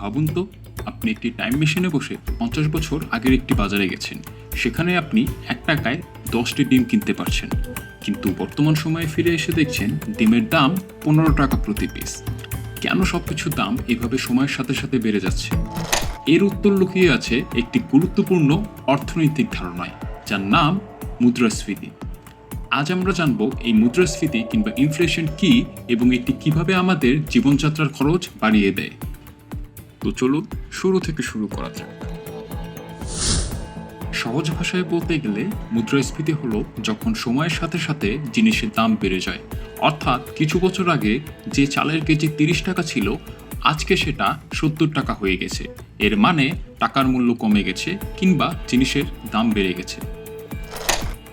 ভাবুন তো, আপনি একটি টাইম মেশিনে বসে পঞ্চাশ বছর আগের একটি বাজারে গেছেন। সেখানে আপনি এক টাকায় দশটি ডিম কিনতে পারছেন। কিন্তু বর্তমান সময়ে ফিরে এসে দেখছেন ডিমের দাম পনেরো টাকা প্রতি পিস কেন সব কিছুর দাম এভাবে সময়ের সাথে সাথে বেড়ে যাচ্ছে? এর উত্তর লুকিয়ে আছে একটি গুরুত্বপূর্ণ অর্থনৈতিক ধারণায় যার নাম মুদ্রাস্ফীতি। আজ আমরা জানব এই মুদ্রাস্ফীতি কিংবা ইনফ্লেশন কি এবং এটি কীভাবে আমাদের জীবনযাত্রার খরচ বাড়িয়ে দেয়। তো চলুন শুরু থেকে শুরু করা যাক। সহজ ভাষায় বলতে গেলে মুদ্রাস্ফীতি হলো যখন সময়ের সাথে সাথে জিনিসের দাম বেড়ে যায়। অর্থাৎ কিছু বছর আগে যে চালের কেজি তিরিশ টাকা ছিল, আজকে সেটা সত্তর টাকা হয়ে গেছে। এর মানে টাকার মূল্য কমে গেছে কিংবা জিনিসের দাম বেড়ে গেছে।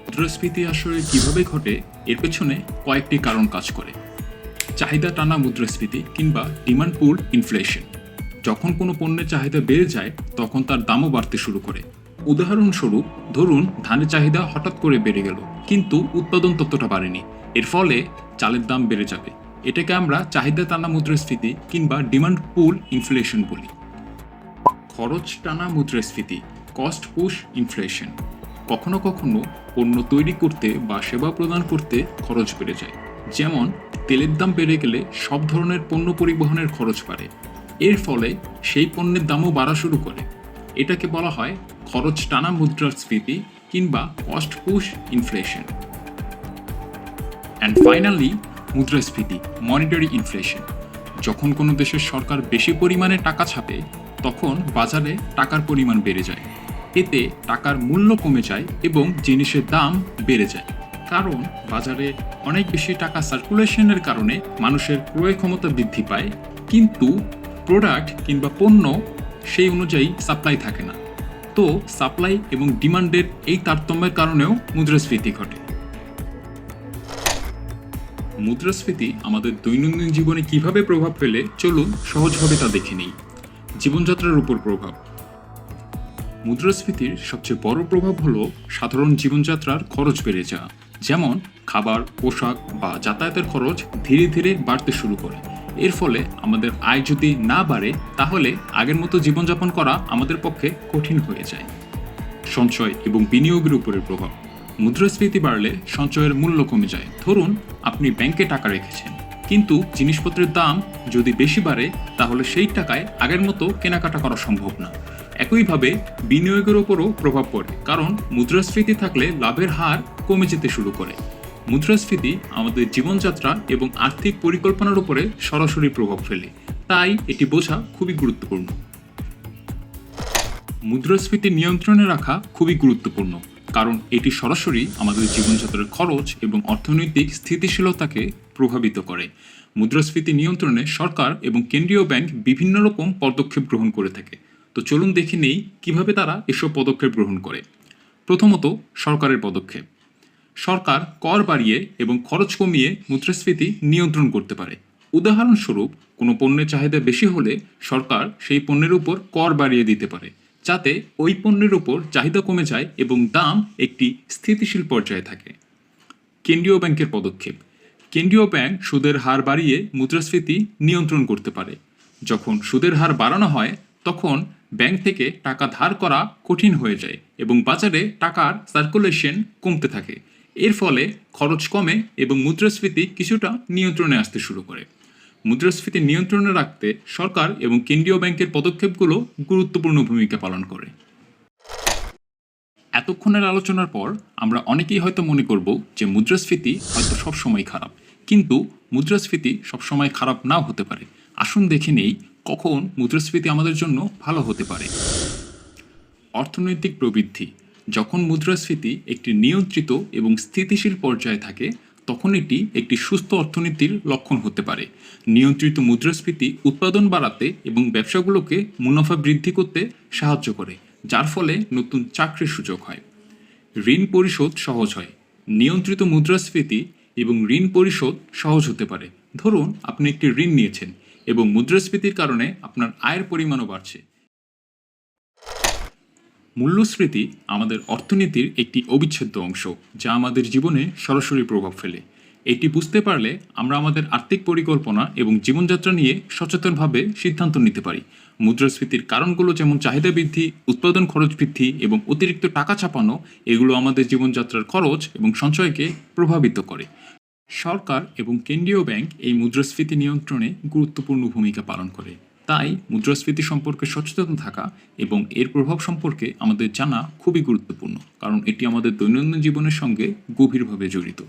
মুদ্রাস্ফীতি আসলে কীভাবে ঘটে? এর পেছনে কয়েকটি কারণ কাজ করে। চাহিদা টানা মুদ্রাস্ফীতি কিংবা ডিমান্ড পুল ইনফ্লেশন যখন কোনো পণ্যের চাহিদা বেড়ে যায়, তখন তার দামও বাড়তে শুরু করে। উদাহরণস্বরূপ, ধরুন, ধানের চাহিদা হঠাৎ করে বেড়ে গেল, কিন্তু উৎপাদন ততটা বাড়েনি। এর ফলে চালের দাম বেড়ে যাবে। এটাকে আমরা চাহিদা টানা মুদ্রাস্ফীতি কিংবা ডিমান্ড পুল ইনফ্লেশন বলি। খরচ টানা মুদ্রাস্ফীতি, কস্ট পুশ ইনফ্লেশন। কখনো কখনো পণ্য তৈরি করতে বা সেবা প্রদান করতে খরচ বেড়ে যায়। যেমন, তেলের দাম বেড়ে গেলে সব ধরনের পণ্য পরিবহনের খরচ বাড়ে। এর ফলে সেই পণ্যের দামও বাড়া শুরু করে। এটাকে বলা হয় খরচ টানা মুদ্রাস্ফীতি কিংবা cost push inflation and finally মুদ্রাস্ফীতি মনিটারি ইনফ্লেশন যখন কোনো দেশের সরকার বেশি পরিমাণে টাকা ছাপে, তখন বাজারে টাকার পরিমাণ বেড়ে যায়। এতে টাকার মূল্য কমে যায় এবং জিনিসের দাম বেড়ে যায়। কারণ বাজারে অনেক বেশি টাকা সার্কুলেশনের কারণে মানুষের ক্রয় ক্ষমতা বৃদ্ধি পায়। কিন্তু প্রোডাক্ট কিংবা পণ্য সেই অনুযায়ী সাপ্লাই থাকে না। তো সাপ্লাই এবং ডিমান্ডের এই তারতম্যের কারণেও মুদ্রাস্ফীতি ঘটে। মুদ্রাস্ফীতি আমাদের দৈনন্দিন জীবনে কীভাবে প্রভাব ফেলে চলুন সহজভাবে তা দেখে নিই। জীবনযাত্রার উপর প্রভাব। মুদ্রাস্ফীতির সবচেয়ে বড় প্রভাব হলো সাধারণ জীবনযাত্রার খরচ বেড়ে যাওয়া। যেমন খাবার, পোশাক বা যাতায়াতের খরচ ধীরে ধীরে বাড়তে শুরু করে। এর ফলে আমাদের আয় যদি না বাড়ে, তাহলে আগের মতো জীবনযাপন করা আমাদের পক্ষে কঠিন হয়ে যায়। সঞ্চয় এবং বিনিয়োগের উপরের প্রভাব। মুদ্রাস্ফীতি বাড়লে সঞ্চয়ের মূল্য কমে যায়। ধরুন, আপনি ব্যাংকে টাকা রেখেছেন। কিন্তু জিনিসপত্রের দাম যদি বেশি বাড়ে, তাহলে সেই টাকায় আগের মতো কেনাকাটা করা সম্ভব না। একইভাবে বিনিয়োগের ওপরও প্রভাব পড়ে, কারণ মুদ্রাস্ফীতি থাকলে লাভের হার কমে যেতে শুরু করে। মুদ্রাস্ফীতি, আমাদের জীবনযাত্রা এবং আর্থিক পরিকল্পনার উপরে সরাসরি প্রভাব ফেলে। তাই এটি বোঝা খুবই গুরুত্বপূর্ণ। মুদ্রাস্ফীতি নিয়ন্ত্রণে রাখা খুবই গুরুত্বপূর্ণ, কারণ এটি সরাসরি আমাদের জীবনযাত্রার খরচ এবং অর্থনৈতিক স্থিতিশীলতাকে প্রভাবিত করে। মুদ্রাস্ফীতি নিয়ন্ত্রণে সরকার এবং কেন্দ্রীয় ব্যাংক বিভিন্ন রকম পদক্ষেপ গ্রহণ করে থাকে। তো চলুন দেখে নেই কীভাবে তারা এসব পদক্ষেপ গ্রহণ করে। প্রথমত, সরকারের পদক্ষেপ। সরকার কর বাড়িয়ে এবং খরচ কমিয়ে মুদ্রাস্ফীতি নিয়ন্ত্রণ করতে পারে। উদাহরণস্বরূপ, কোনো পণ্যের চাহিদা বেশি হলে সরকার সেই পণ্যের উপর কর বাড়িয়ে দিতে পারে, যাতে ওই পণ্যের উপর চাহিদা কমে যায় এবং দাম একটি স্থিতিশীল পর্যায়ে থাকে। কেন্দ্রীয় ব্যাংকের পদক্ষেপ, কেন্দ্রীয় ব্যাংক সুদের হার বাড়িয়ে মুদ্রাস্ফীতি নিয়ন্ত্রণ করতে পারে। যখন সুদের হার বাড়ানো হয়, তখন ব্যাংক থেকে টাকা ধার করা কঠিন হয়ে যায় এবং বাজারে টাকার সার্কুলেশন কমতে থাকে। এর ফলে খরচ কমে এবং মুদ্রাস্ফীতি কিছুটা নিয়ন্ত্রণে আসতে শুরু করে। মুদ্রাস্ফীতি নিয়ন্ত্রণে রাখতে সরকার এবং কেন্দ্রীয় ব্যাংকের পদক্ষেপগুলো গুরুত্বপূর্ণ ভূমিকা পালন করে। এতক্ষণের আলোচনার পর আমরা অনেকেই হয়তো মনে করব যে মুদ্রাস্ফীতি হয়তো সবসময় খারাপ। কিন্তু মুদ্রাস্ফীতি সবসময় খারাপ নাও হতে পারে। আসুন দেখে নেই কখন মুদ্রাস্ফীতি আমাদের জন্য ভালো হতে পারে। অর্থনৈতিক প্রবৃদ্ধি। যখন মুদ্রাস্ফীতি একটি নিয়ন্ত্রিত এবং স্থিতিশীল পর্যায়ে থাকে, তখন এটি একটি সুস্থ অর্থনীতির লক্ষণ হতে পারে। নিয়ন্ত্রিত মুদ্রাস্ফীতি উৎপাদন বাড়াতে এবং ব্যবসাগুলোকে মুনাফা বৃদ্ধি করতে সাহায্য করে, যার ফলে নতুন চাকরির সুযোগ হয়। ঋণ পরিশোধ সহজ হয়। নিয়ন্ত্রিত মুদ্রাস্ফীতি এবং ঋণ পরিশোধ সহজ হতে পারে। ধরুন, আপনি একটি ঋণ নিয়েছেন এবং মুদ্রাস্ফীতির কারণে আপনার আয়ের পরিমাণও বাড়ছে। মূল্যস্ফীতি আমাদের অর্থনীতির একটি অবিচ্ছেদ্য অংশ, যা আমাদের জীবনে সরাসরি প্রভাব ফেলে। এটি বুঝতে পারলে আমরা আমাদের আর্থিক পরিকল্পনা এবং জীবনযাত্রা নিয়ে সচেতনভাবে সিদ্ধান্ত নিতে পারি। মুদ্রাস্ফীতির কারণগুলো যেমন চাহিদা বৃদ্ধি, উৎপাদন খরচ বৃদ্ধি এবং অতিরিক্ত টাকা ছাপানো, এগুলো আমাদের জীবনযাত্রার খরচ এবং সঞ্চয়কে প্রভাবিত করে। সরকার এবং কেন্দ্রীয় ব্যাংক এই মুদ্রাস্ফীতি নিয়ন্ত্রণে গুরুত্বপূর্ণ ভূমিকা পালন করে। তাই মুদ্রাস্ফীতি সম্পর্কে সচেতন থাকা এবং এর প্রভাব সম্পর্কে আমাদের জানা খুবই গুরুত্বপূর্ণ, কারণ এটি আমাদের দৈনন্দিন জীবনের সঙ্গে গভীরভাবে জড়িত।